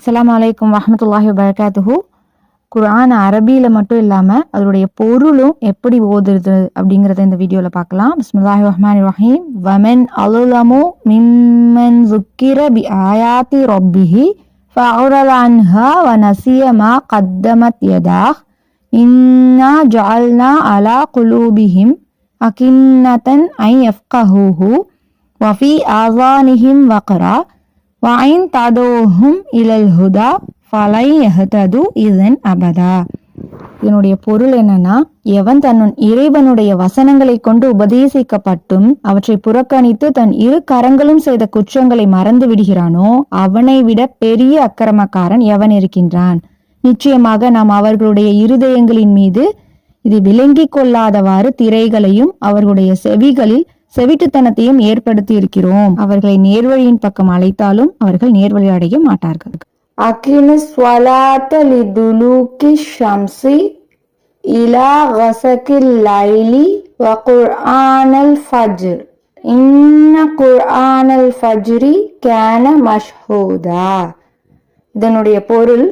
அஸ்லாம் வலைக்கம் வஹமத்துல்லாஹி வபர்காத்துஹூ. குரான் அரபியில் மட்டும் இல்லாமல் அதோடைய பொருளும் எப்படி ஓதுருது அப்படிங்கிறத இந்த வீடியோவில் பார்க்கலாம். பிஸ்மில்லாஹி ரஹ்மான் ரஹீம். வமன் அலுலமு மிம்மன் ஜுக்கிர பி ஆயாத்தி ரொப்பிஹி ஃபவுரலான்ஹா வ நசியமா கத்தமத் யதாஹ். இன்னா ஜால்னா அலா குலூபிஹிம் அகின்னதன் ஐ எஃப்கஹூஹு வஃபி ஆவானிஹிம் வக்ரா. வாயின் ததோஹும் இலல் ஹுதா ஃபலை எஹதது இதன் அபதா. இதனுடைய பொருள் என்னன்னா எவன் தன் இறைவனுடைய வசனங்களை கொண்டு உபதேசிக்கப்பட்டும் அவற்றை புறக்கணித்து தன் இரு கரங்களும் செய்த குற்றங்களை மறந்து விடுகிறானோ அவனை விட பெரிய அக்கிரமக்காரன் எவன் இருக்கின்றான்? நிச்சயமாக நாம் அவர்களுடைய இருதயங்களின் மீது இது விளங்கி கொள்ளாதவாறு திரைகளையும் அவர்களுடைய செவிகளில் செவிட்டுத்தனத்தையும் ஏற்படுத்தி இருக்கிறோம் அவர்களை நேர்வழியின் பக்கம் அழைத்தாலும் அவர்கள் நேர்வழி அடைய மாட்டார்கள். அகில ஸ்வலாத்த லிதுலூக்கி இலா கசகில் லைலி வ குர்ஆனல் ஃபஜ்ர். இன்ன குர்ஆனல் ஃபஜ்ரி கேன மஷ்ஹூதா. இதனுடைய பொருள்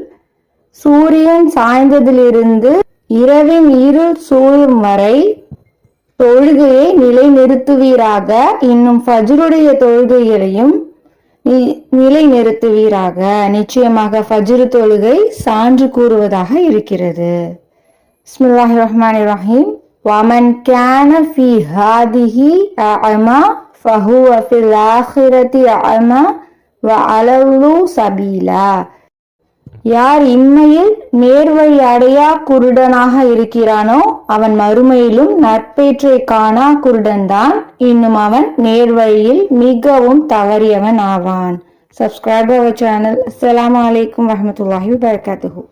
சூரியன் சாய்ந்ததிலிருந்து இரவின் இருள் சூழும் வரை தொழுகையை நிலைநிறுத்துவீராக. இன்னும் ஃபஜ்ருடைய தொழுகைகளையும் நி- நிறுத்துவீராக நிச்சயமாக ஃபஜ்ரு தொழுகை சான்று கூறுவதாக இருக்கிறது. பிஸ்மில்லாஹி ரஹ்மான் ரஹீம் வமன் கேன ஃபி ஹாதிஹி அமா ஃபஹுவ ஃபில் ஆஹிரதி அமா வ அலல்லு சபீலா. யார் இம்மையில் நேர்வழி அடையா குருடனாக இருக்கிறானோ அவன் மறுமையிலும் நற்பேற்றை காணா குருடன்தான். இன்னும் அவன் நேர்வழியில் மிகவும் தவறியவன் ஆவான். சப்ஸ்கிரைப் அவர் சேனல் அஸ்ஸலாமு வலைக்கம் வரமத்துல்லாஹி வபரகாத்துஹு